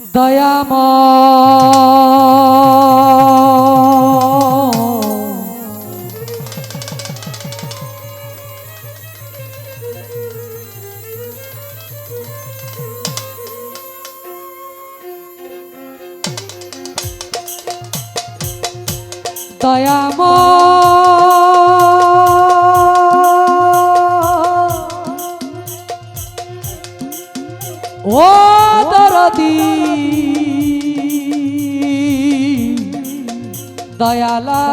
દયામાં. দয়ালা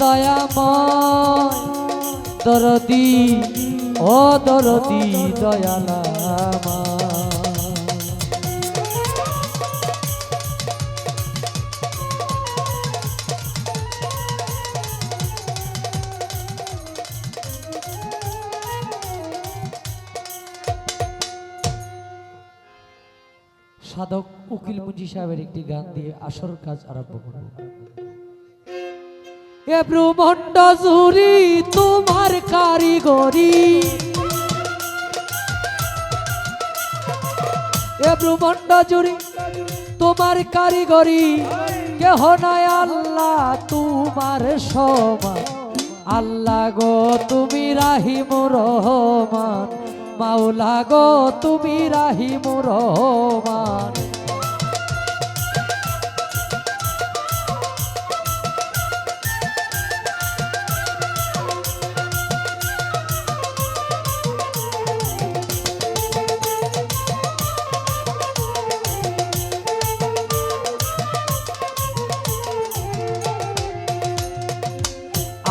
দয়াময় দরদি ও দরদি দয়ালা সাধক উকিল মুন্সি সাহেবের একটি গান দিয়ে আসর কাজ আরম্ভ করব। এ ব্রহ্মণ্ড জুরি তোমার কারিগরি। এ ব্রহ্মণ্ড জুরি তোমার কারিগরি। কেহ নাই আল্লাহ তোমার সমান। আল্লাহ গো, তুমি রাহিম রহমান। মাওলা গো তুমি রাহিম রহমান।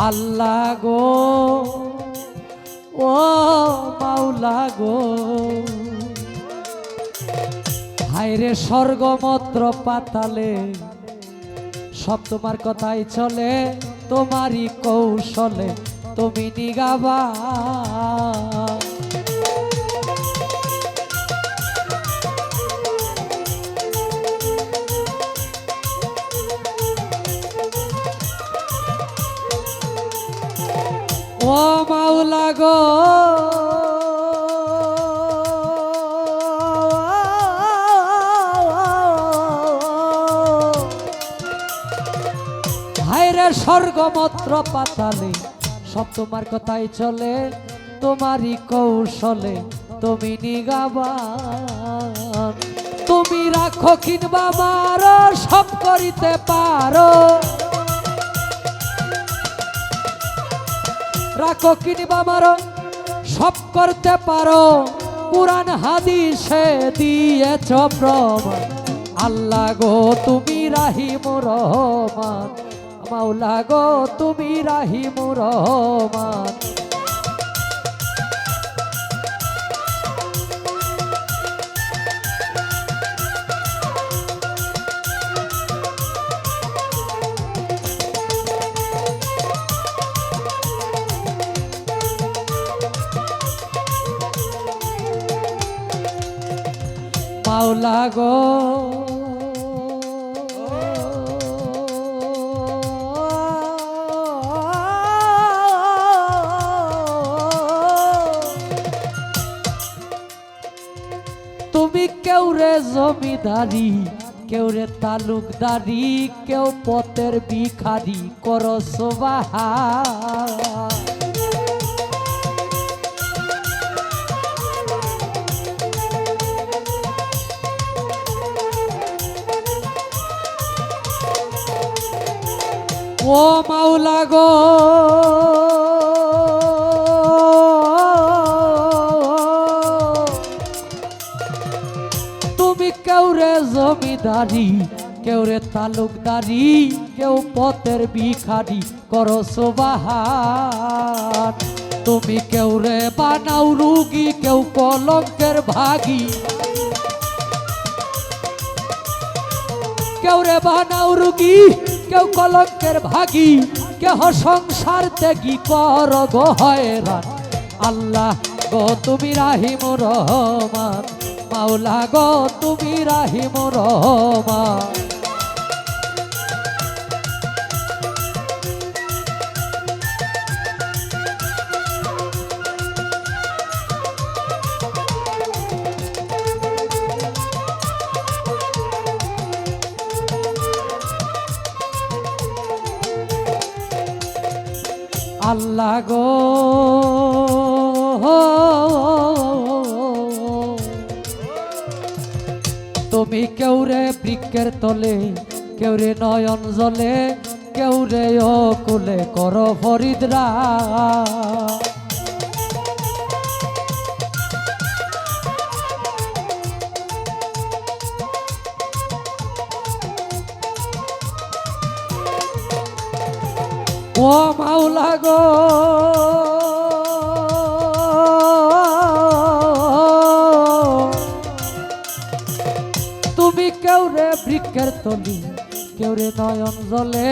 আল্লাহ গো মাওলা গো হায়রে স্বর্গমত্র পাতালে, সব তোমার কথাই চলে, তোমারই কৌশলে তুমি নিগাবা। ও মাওলা গো স্বর্গমত্র পাতালে সব তোমার কথাই চলে, তোমারই কৌশলে তুমি নিগাবান। তুমি রাখো কিনবা মারো, সব করিতে পারো। রাখো কিনবা মারো, সব করতে পারো। পুরাণ হাদিসে দিয়েছ প্রমাণ। আল্লাহ গো, তুমি রাহিম রহমান। মাওলা গো তুমি রাহিম রহমান। মাওলা গো জমিদারি কেউ রে তালুকদারি কেউ পথের ভিখারি করো ও মাওলা গো। জমিদারি, কেউ রে তালুকদারি, কেউ পথের ভিখারি, করো সোবাহান তুমি কেউ রে বানাও রুগী, কেউ কলঙ্কের ভাগী। কেউ রে বানাও রুগী, কেউ কলঙ্কের ভাগী। কেহ সংসার ত্যাগী কর গো হয়রান। আল্লাহ গো তুমি রাহিম রহমান। মাওলা গো তুমি রাহিম রহমা। আল্লাহ গো বৃক্ষের তলে, কেউ রে নয়ন জলে, কেউ রে ও কুলে কর ফরিদরা ও মাওলা গো রে বৃক্ষের তলি। কেউ রে নয়ন জলে,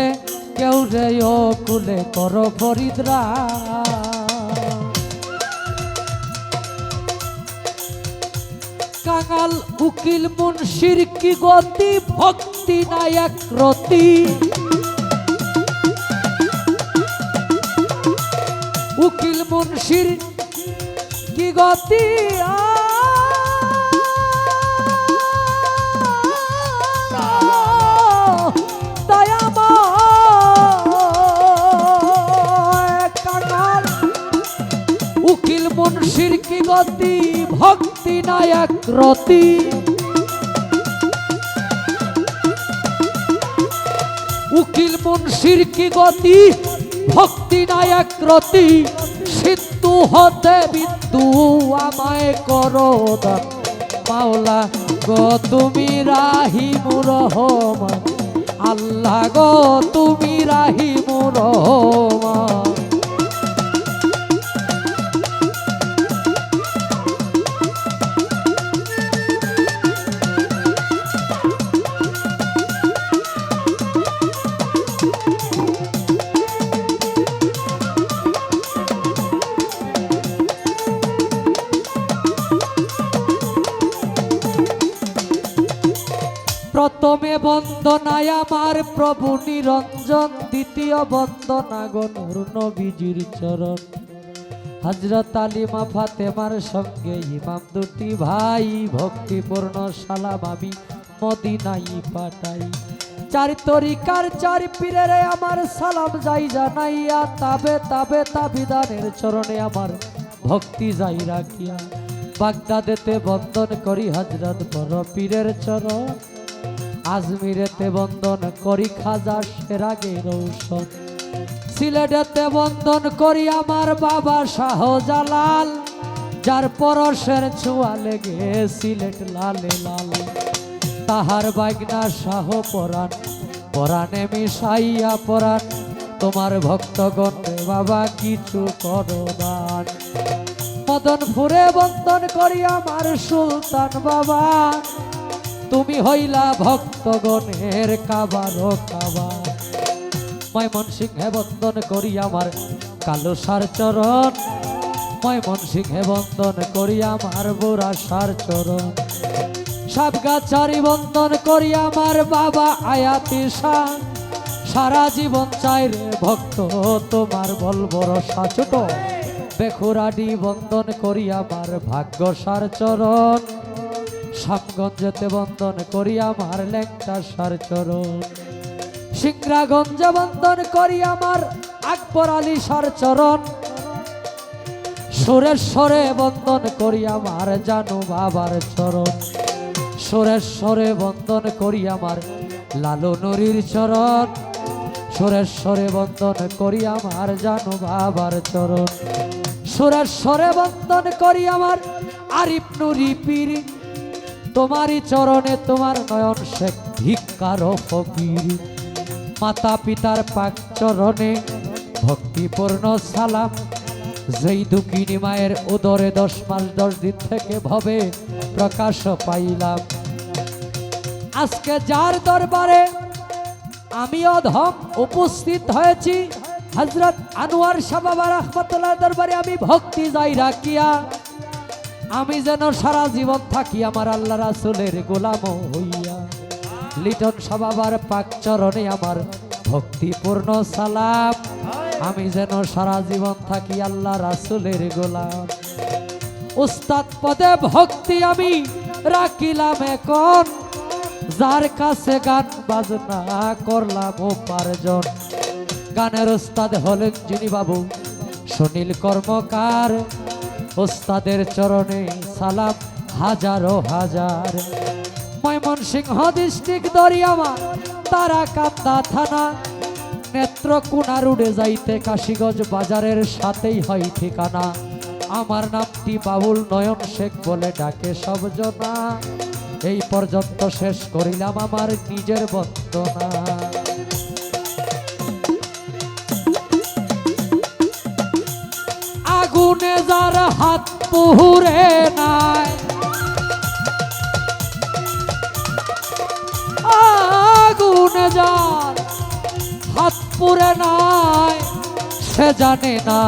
কেউ রে ও কুলে কর ফরিদরা। কাঙাল, উকিল, মুন্সির কি গতি? ভক্তি নায়ক রতি। উকিল, মুন্সির কি গতি? দয়াময় গতি ভক্তি নায়ক রতি। উকিল মুন্সির কি গতি? ভক্তি নায়ক রতি। সিদ্ধু হতে বিন্দু আমায় করো মাওলা গো, তুমি রাহিমু রহমান। আল্লাহ গো, তুমি রাহিমু রহমান। আমার প্রভু নিরঞ্জন, দ্বিতীয় বন্দনা গনুর নবীজির চরণ। হজরত আলিমা ফাতেমার সঙ্গে ইমাম দুটি ভাই, ভক্তিপূর্ণ সালাম আমি মদিনাই পাঠাই। চার তরিকার চার পীরের আমার সালাম যাই জানাইয়া, তাবে তাবে তাবিদানের চরণে আমার ভক্তি যাই রাখিয়া। বাগদাদেতে বন্দন করি হজরত বড় পীরের চরণ। আজমিরেতে বন্দন করি খাজা সেরাগে রৌশন সিলেটেতে বন্দন করি আমার বাবা শাহজালাল। যার পরশের ছোঁয়া লেগে সিলেট লালে লাল। তাহার বাগনা শাহ পরাণ, পরাণে মিশাইয়া পরাণ। তোমার ভক্তগণ বাবা, কিছু করো দান। মদন ফুরে বন্দন করি আমার সুলতান বাবা। তুমি হইলা ভক্তগণের কাবার কাবা ময়মন সিংহে বন্দন করি আমার কালো সার চরণ। ময়মন সিংহে বন্দন করি আমার বুড়া সার চরণ। সাবগাছারি বন্দন করি আমার বাবা আয়াতি শাহ সারা জীবন চাই রে ভক্ত, তোমার বলবর সাচুট। বেখুরাডি বন্দন করি আমার ভাগ্য সার চরণ। সামগঞ্জেতে বন্দন করি আমার লেংটা সার চরণ। সিংরাগঞ্জে বন্দন করি আমার আকবর আলী সার চরণ। সুরেশ্বরে বন্দন করি আমার জানু বাবার চরণ। সুরেশ্বরে বন্দন করি আমার লালু নুরির চরণ। সুরেশ্বরে বন্দন করি আমার জানু বাবার চরণ। সুরেশ্বরে বন্দন করি আমার আরিফ নুরি পীর তোমারই চরণে তোমার নয়ন শেখ ধিক্কার ফকির। মাতা পিতার পাক চরণে ভক্তিপূর্ণ সালাম। যেই দুঃখিনী মায়ের উদরে দশ মাস দশ দিন থেকে ভবে প্রকাশ পাইলাম। আজকে যার দরবারে আমি অধম উপস্থিত হয়েছি হজরত আনোয়ার শাহ বাবা রহমতুল্লাহ দরবারে আমি ভক্তি যাই রাখিয়া আমি যেন সারা জীবন থাকি আমার আল্লাহ রাসুলের গোলাম হইয়া। লিটন সবাবার পাক চরণে আমার ভক্তিপূর্ণ সালাম। আমি যেন সারা জীবন থাকি আল্লাহ রাসুলের গোলাম। উস্তাদ পদে ভক্তি আমি রাখিলাম এখন। যার কাছে গান বাজনা করলাম উপার্জন। গানের উস্তাদ হলেন যিনি বাবু সুনীল কর্মকার। ওস্তাদের চরণে সালাম হাজারো হাজার। ময়মনসিংহ ডিস্ট্রিক্ট দরিয়ামা তারা কান্দা থানা। নেত্রকোনা রুডে যাইতে কাশীগঞ্জ বাজারের সাথেই হয় ঠিকানা। আমার নামটি বাবুল নয়ন শেখ বলে ডাকে সব জনা। এই পর্যন্ত শেষ করিলাম আমার নিজের বন্দনা। আগুনে যার হাত পুহুরে নাই। আগুনে যার হাত পুরে নাই, সে জানে না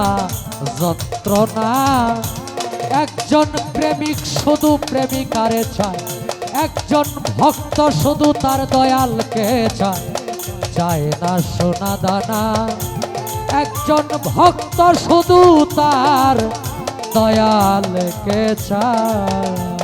যন্ত্রণা। একজন প্রেমিক শুধু প্রেমিকারে চায়, একজন ভক্ত শুধু তার দয়ালকে চায়। চায় না সোনা দানা। একজন ভক্ত শুধু তার দয়ালকে চায়?